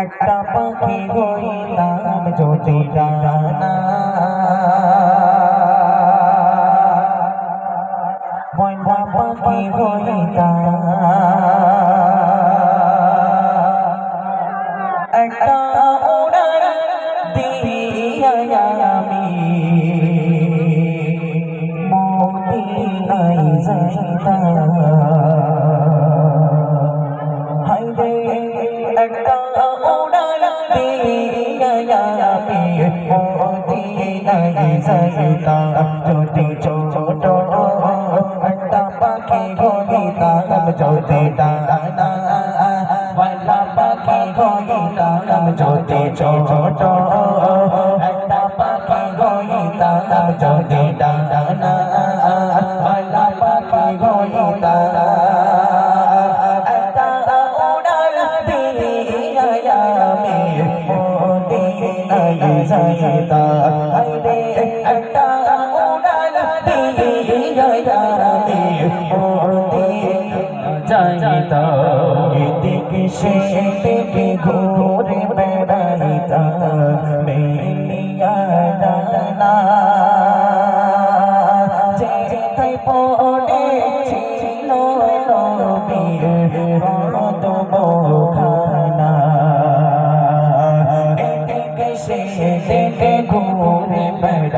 একটা পাখি হইলাম যদি ডানা ময়না পাখি হইলাম যাইতাম হাইরে একটা উড়াল দিয়া আমি মদিনায় যাইতাম যদি ছোট একটা পাখি হইতাম যদি ডানা, বালা পাখি হইতাম যদি ছোট একটা পাখি হইতাম যদি ডানা। যাইতাম এদিকে সেদিকে ঘুরে বেড়াইতাম মেলিয়া ডানা যেথায় পড়েছিল নবীর খানা এদিকে সেদিকে ঘুরে বেড়াইতাম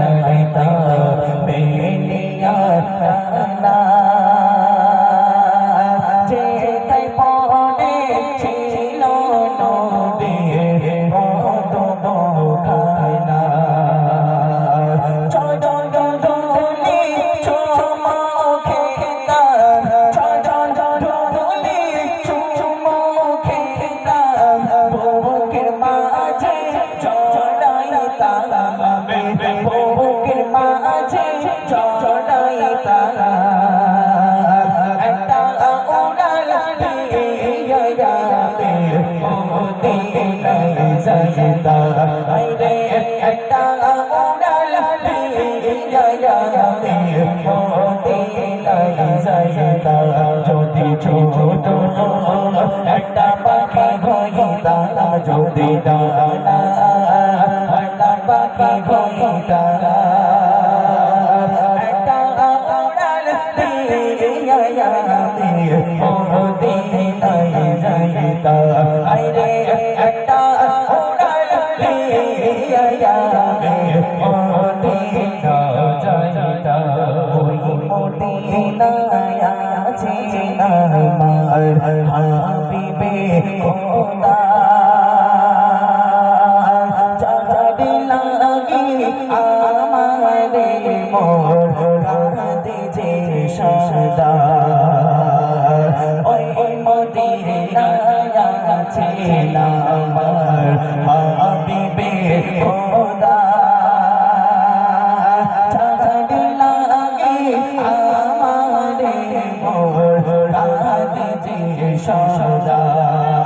যাইতা আইরে একটা উড়াল যদি ছোট একটা পাখি হইতাম যদি ডানা আছে আমার হাবিবে খোদা চাঁদি লাগি আমারে মোর কাঁদে যে সদা আমারে মোর কাঁদে যে সদা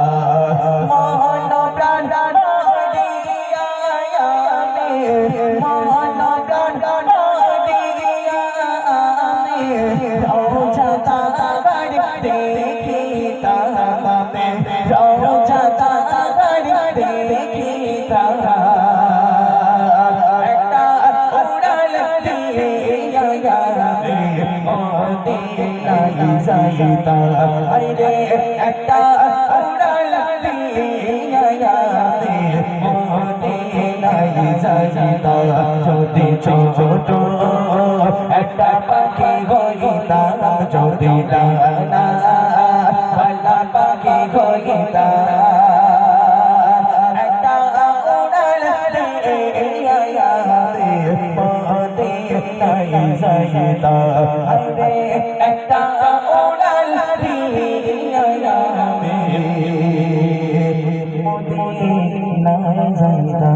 আমি মদিনায় যাইতা আরে একটা উড়াল দিয়া আমি মদিনায় যাইতা যদি ছোট একটা পাখি হইতাম যদি ডানা পাখি হইতাম মদিনায় যাইতা আরে একটা উড়াল দিয়া আমি মদিনায় যাইতা